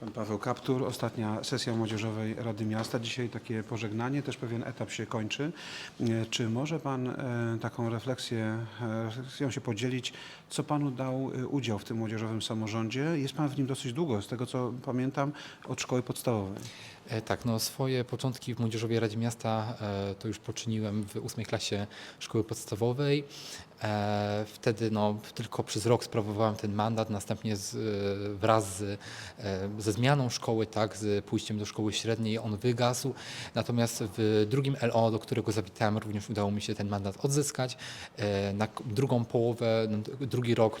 Pan Paweł Kaptur, ostatnia sesja młodzieżowej Rady Miasta. Dzisiaj takie pożegnanie, też pewien etap się kończy. E, Czy może Pan e, taką refleksję, e, refleksją się podzielić, co Panu dał udział w tym młodzieżowym samorządzie? Jest Pan w nim dosyć długo, z tego co pamiętam, od szkoły podstawowej. E, Tak, no swoje początki w Młodzieżowej Radzie Miasta e, to już poczyniłem w ósmej klasie szkoły podstawowej. E, Wtedy no, tylko przez rok sprawowałem ten mandat, następnie z, wraz z, ze zmianą szkoły, tak, z pójściem do szkoły średniej on wygasł. Natomiast w drugim LO, do którego zawitałem, również udało mi się ten mandat odzyskać. Na drugą połowę, drugi rok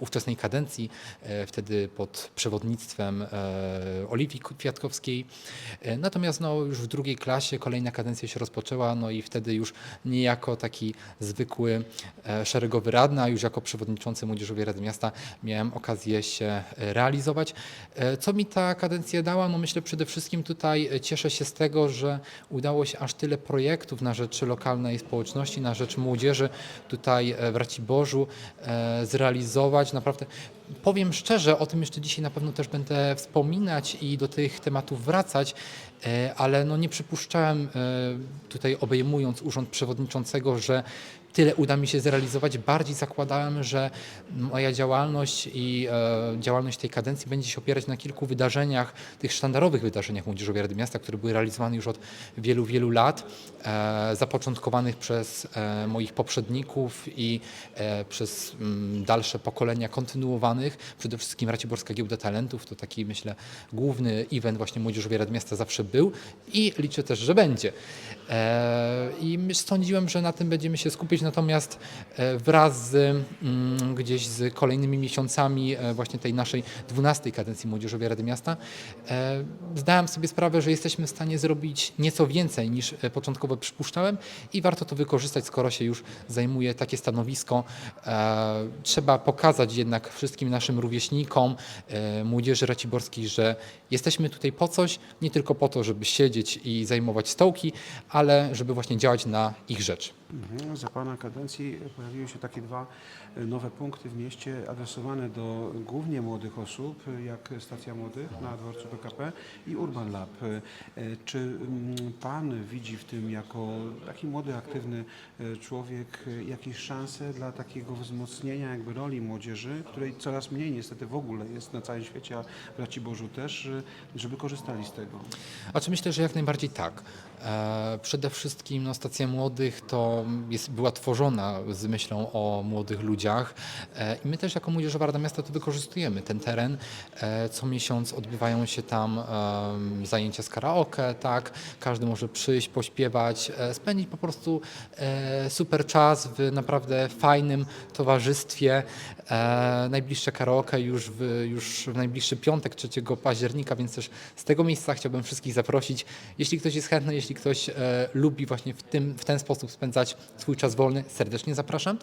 ówczesnej kadencji, wtedy pod przewodnictwem Oliwii Kwiatkowskiej. E, Natomiast no, już w drugiej klasie kolejna kadencja się rozpoczęła, no i wtedy już nie jako taki zwykły e, szeregowy radny, a już jako przewodniczący Młodzieżowej Rady Miasta miałem okazję się e, realizować. Co mi ta kadencja dała? No myślę przede wszystkim tutaj cieszę się z tego, że udało się aż tyle projektów na rzecz lokalnej społeczności, na rzecz młodzieży tutaj w Raciborzu zrealizować. Naprawdę powiem szczerze, o tym jeszcze dzisiaj na pewno też będę wspominać i do tych tematów wracać, e, ale no nie przypuszczałem e, tutaj obejmując urząd przewodniczącego, że tyle uda mi się zrealizować. Bardziej zakładałem, że moja działalność i e, działalność tej kadencji będzie się opierać na kilku wydarzeniach, tych sztandarowych wydarzeniach Młodzieżowej Rady Miasta, które były realizowane już od wielu, wielu lat, e, zapoczątkowanych przez e, moich poprzedników i e, przez mm, dalsze pokolenia kontynuowanych. Przede wszystkim Raciborska Giełda Talentów to taki, myślę, główny event właśnie Młodzieżowej Rady Miasta zawsze był i liczę też, że będzie. E, I sądziłem, że na tym będziemy się skupić, natomiast e, wraz z, mm, gdzieś z kolejnymi miesiącami e, właśnie tej naszej 12 kadencji Młodzieżowej Rady Miasta e, zdałem sobie sprawę, że jesteśmy w stanie zrobić nieco więcej niż początkowo przypuszczałem i warto to wykorzystać, skoro się już zajmuje takie stanowisko. Trzeba pokazać jednak wszystkim naszym rówieśnikom, młodzieży raciborskiej, że jesteśmy tutaj po coś, nie tylko po to, żeby siedzieć i zajmować stołki, ale żeby właśnie działać na ich rzecz. Mhm. Za Pana kadencji pojawiły się takie dwa e, nowe punkty w mieście adresowane do głównie młodych osób, jak Stacja Młodych na dworcu PKP i Urban Lab. E, Czy mm, Pan widzi w tym jako taki młody, aktywny e, człowiek jakieś szanse dla takiego wzmocnienia jakby roli młodzieży, której coraz mniej niestety w ogóle jest na całym świecie, a w Raciborzu też, żeby korzystali z tego? Myślę, że jak najbardziej tak. Przede wszystkim no, stacja młodych to jest, była tworzona z myślą o młodych ludziach e, i my też jako Młodzieżowa Rada Miasta to wykorzystujemy. Ten teren e, co miesiąc odbywają się tam zajęcia z karaoke, tak, każdy może przyjść, pośpiewać, e, spędzić po prostu super czas w naprawdę fajnym towarzystwie. Najbliższe karaoke już w, już w najbliższy piątek, 3 października, więc też z tego miejsca chciałbym wszystkich zaprosić. Jeśli ktoś jest chętny, jeśli ktoś lubi właśnie w, tym, w ten sposób spędzać swój czas wolny, serdecznie zapraszam.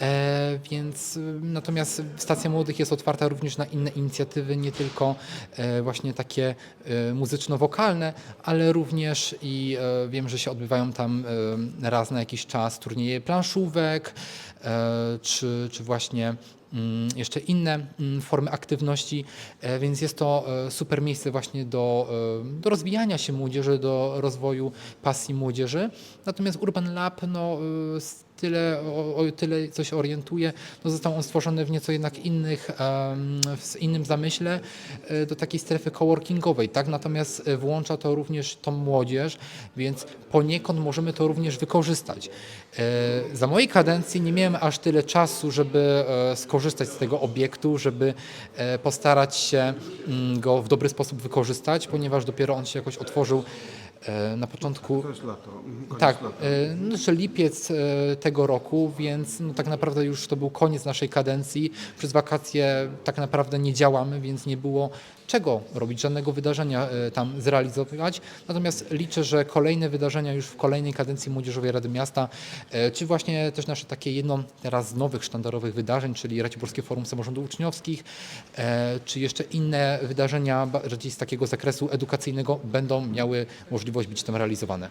E, więc y, natomiast Stacja Młodych jest otwarta również na inne inicjatywy, nie tylko e, właśnie takie e, muzyczno-wokalne, ale również i e, wiem, że się odbywają tam e, raz na jakiś czas turnieje planszówek, e, czy, czy właśnie jeszcze inne mm, formy aktywności, e, więc jest to e, super miejsce właśnie do, e, do rozwijania się młodzieży, do rozwoju pasji młodzieży. Natomiast Urban Lab, no, tyle, o, o tyle coś orientuje, no został on stworzony w nieco jednak innych, w innym zamyśle e, do takiej strefy coworkingowej, tak? Natomiast e, włącza to również tą młodzież, więc poniekąd możemy to również wykorzystać. E, Za mojej kadencji nie miałem aż tyle czasu, żeby skorzystać z tego obiektu, żeby postarać się mm, go w dobry sposób wykorzystać, ponieważ dopiero on się jakoś otworzył na początku To jest lato. koniec tak, lata. e, no, lipiec e, tego roku, więc no, tak naprawdę już to był koniec naszej kadencji. Przez wakacje tak naprawdę nie działamy, więc nie było czego robić, żadnego wydarzenia e, tam zrealizować. Natomiast liczę, że kolejne wydarzenia już w kolejnej kadencji Młodzieżowej Rady Miasta, e, czy właśnie też nasze takie jedno teraz z nowych sztandarowych wydarzeń, czyli Raciborskie Forum Samorządów Uczniowskich, e, czy jeszcze inne wydarzenia bardziej z takiego zakresu edukacyjnego będą miały możliwość być tam realizowane.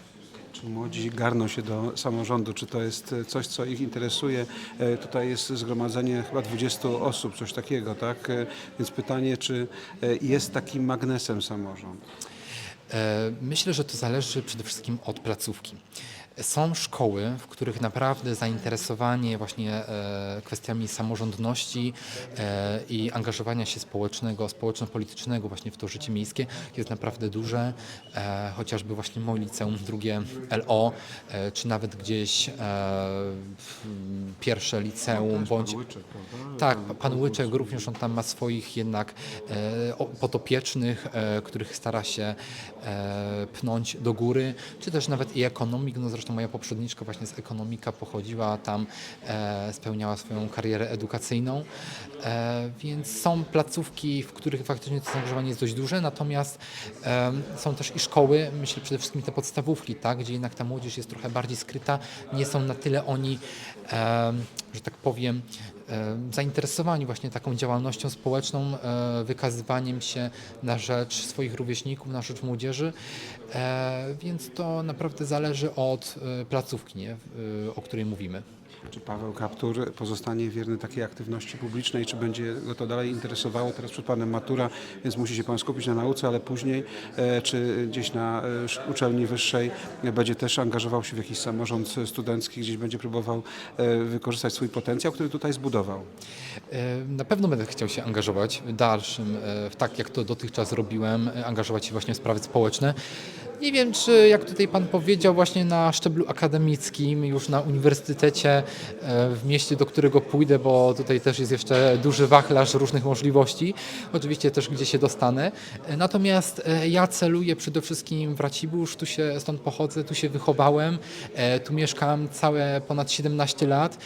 Czy młodzi garną się do samorządu? Czy to jest coś, co ich interesuje? E, Tutaj jest zgromadzenie chyba 20 osób, coś takiego, tak? E, Więc pytanie, czy e, jest takim magnesem samorząd? E, Myślę, że to zależy przede wszystkim od placówki. Są szkoły, w których naprawdę zainteresowanie właśnie e, kwestiami samorządności e, i angażowania się społecznego, społeczno-politycznego właśnie w to życie miejskie jest naprawdę duże. Chociażby właśnie moje liceum drugie LO, czy nawet gdzieś pierwsze liceum, bądź tak, pan Łyczek również on tam ma swoich jednak podopiecznych, e, których stara się e, pchnąć do góry, czy też nawet i ekonomik, no zresztą moja poprzedniczka właśnie z ekonomika pochodziła, tam e, spełniała swoją karierę edukacyjną, e, więc są placówki, w których faktycznie to zaangażowanie jest dość duże, natomiast są też i szkoły, myślę przede wszystkim te podstawówki, tak, gdzie jednak ta młodzież jest trochę bardziej skryta, nie są na tyle oni, że tak powiem, zainteresowani właśnie taką działalnością społeczną, e, wykazywaniem się na rzecz swoich rówieśników, na rzecz młodzieży, e, więc to naprawdę zależy od e, placówki, nie, o której mówimy. Czy Paweł Kaptur pozostanie wierny takiej aktywności publicznej, czy będzie go to dalej interesowało? Teraz przed Panem matura, więc musi się Pan skupić na nauce, ale później, e, czy gdzieś na e, uczelni wyższej będzie też angażował się w jakiś samorząd studencki, gdzieś będzie próbował e, wykorzystać swój potencjał, który tutaj zbudował? Na pewno będę chciał się angażować w dalszym, tak jak to dotychczas robiłem, angażować się właśnie w sprawy społeczne. Nie wiem, czy jak tutaj Pan powiedział, właśnie na szczeblu akademickim, już na uniwersytecie e, w mieście, do którego pójdę, bo tutaj też jest jeszcze duży wachlarz różnych możliwości. Oczywiście też gdzie się dostanę. E, Natomiast e, ja celuję przede wszystkim w Racibórz, tu się stąd pochodzę, tu się wychowałem, tu mieszkam całe ponad 17 lat,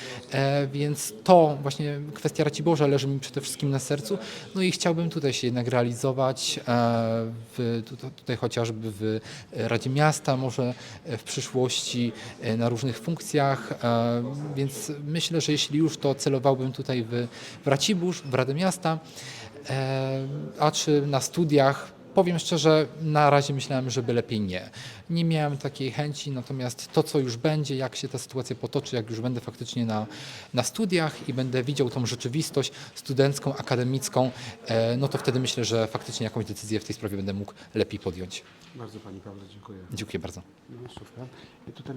więc to właśnie kwestia Raciborza leży mi przede wszystkim na sercu. No i chciałbym tutaj się jednak realizować, w, tutaj chociażby w Radzie Miasta, może w przyszłości e, na różnych funkcjach, e, więc myślę, że jeśli już to celowałbym tutaj w, w Racibórz, w Radę Miasta, e, a czy na studiach, powiem szczerze, na razie myślałem, żeby lepiej nie. Nie miałem takiej chęci, natomiast to, co już będzie, jak się ta sytuacja potoczy, jak już będę faktycznie na, na studiach i będę widział tą rzeczywistość studencką, akademicką, e, no to wtedy myślę, że faktycznie jakąś decyzję w tej sprawie będę mógł lepiej podjąć. Bardzo Pani Pawle, dziękuję. Dziękuję bardzo. No, super. I tutaj